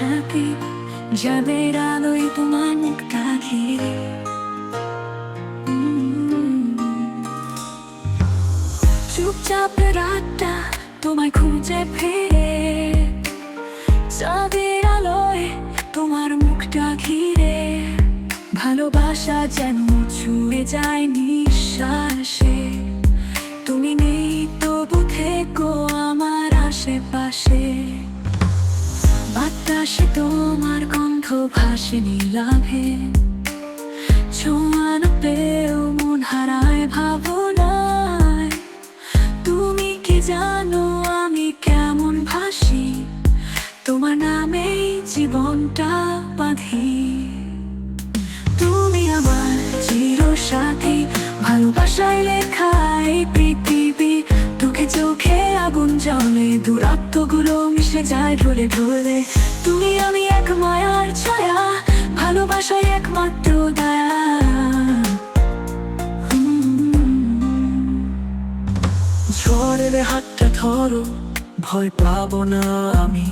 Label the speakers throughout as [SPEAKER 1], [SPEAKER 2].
[SPEAKER 1] সাথে, যাদের আলোয় তোমার মুখটা ঘিরে। চুপচাপ রাতটা তোমায় খুঁজে ফিরে। চাঁদের আলোয় তোমার মুখটা ঘিরে। ভালোবাসা যেন ছুঁয়ে যায় নিঃশ্বাসে। বাতাসে তোমার গন্ধ ভাসে নীলাভে ছোঁয়ানো পেয়েও মন হারায় ভাবনায়। তুমি কি জানো আমি কেমন ভাসি? তোমার নামেই জীবনটা বাঁধি। তুমি আমার চির সাথী ভালোবাসায় লেখা এই পৃথিবী। তোকে চোখে আগুন জ্বলে দূরত্বগুলো মিশে যায় ঢলে ঢলে তুমি আমি এক মায়ার ছায়া, ভালোবাসায় একমাত্র দয়া।
[SPEAKER 2] ঝড়ের হাতটা ধরো, ভয় পাবো না আমি।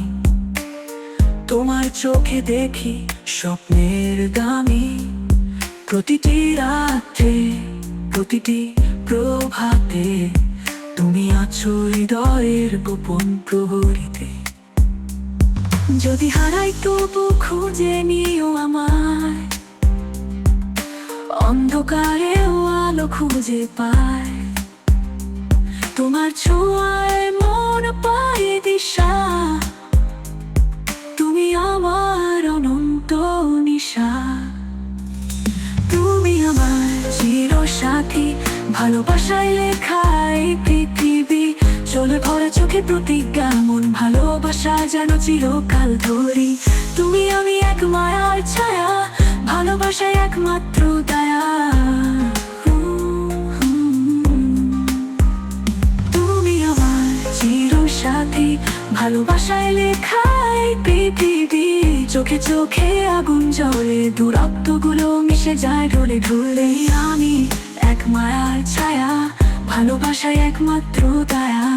[SPEAKER 2] তোমার চোখে দেখি স্বপ্নের দামি। প্রতিটি রাতে, প্রতিটি প্রভাতে, তুমি আছো হৃদয়ের গোপন প্রহরীতে।
[SPEAKER 1] যদি হারাই তবু খুঁজে নিও আমায়। অন্ধকারেও আলো খুঁজে পায়। তোমার ছোঁয়ায় মন পায় দিশা। তুমি আমার অনন্ত নিশা। তুমি আমার চির সাথী ভালোবাসায় লেখায় পৃথিবী চলে ভরা চোখে প্রতিজ্ঞা, মন ভালোবাসা যেন চিরকাল ধরি। তুমি আমি এক মায়ার ছায়া, ভালোবাসায় একমাত্র দয়া। তুমি আমার চির সাথী ভালোবাসায় লেখাই পৃথিবী। চোখে চোখে আগুন জ্বলে দূরত্বগুলো মিশে যায় ঢলে ঢলে। আমি এক মায়ার ছায়া ভালোবাসায় একমাত্র দয়া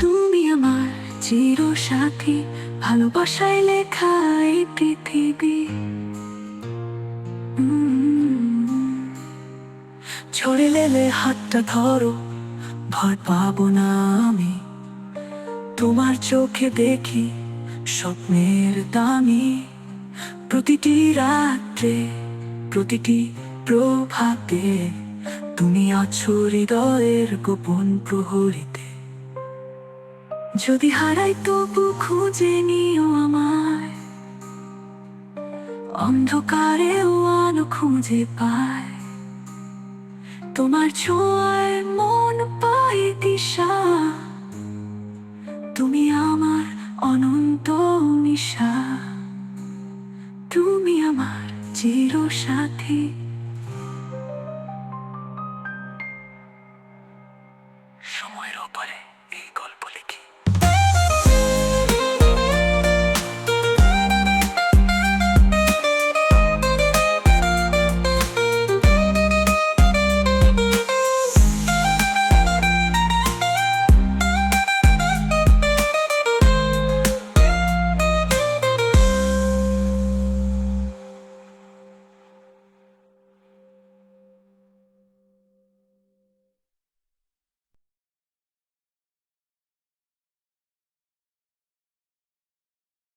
[SPEAKER 1] তুমি আমার চির সাথী, ভালোবাসায় লেখাই পৃথিবী।
[SPEAKER 2] ঝড়ে লেলে হাতটা ধরো, ভয় পাবো না আমি তোমার চোখে দেখি স্বপ্নের দামি, প্রতিটি রাত্রে প্রতিটি প্রভাতে তুমি আছো হৃদয়ের গোপন প্রহরীতে।
[SPEAKER 1] যদি হারাই তবু খুঁজে নিও আমায়, অন্ধকারেও আলো খুঁজে পায়। তোমার ছোঁয়ায় মন পায় দিশা, তুমি আমার অনন্ত নিশা। তুমি আমার চির
[SPEAKER 2] সময়ের ওপরে এই গল্প লিখি।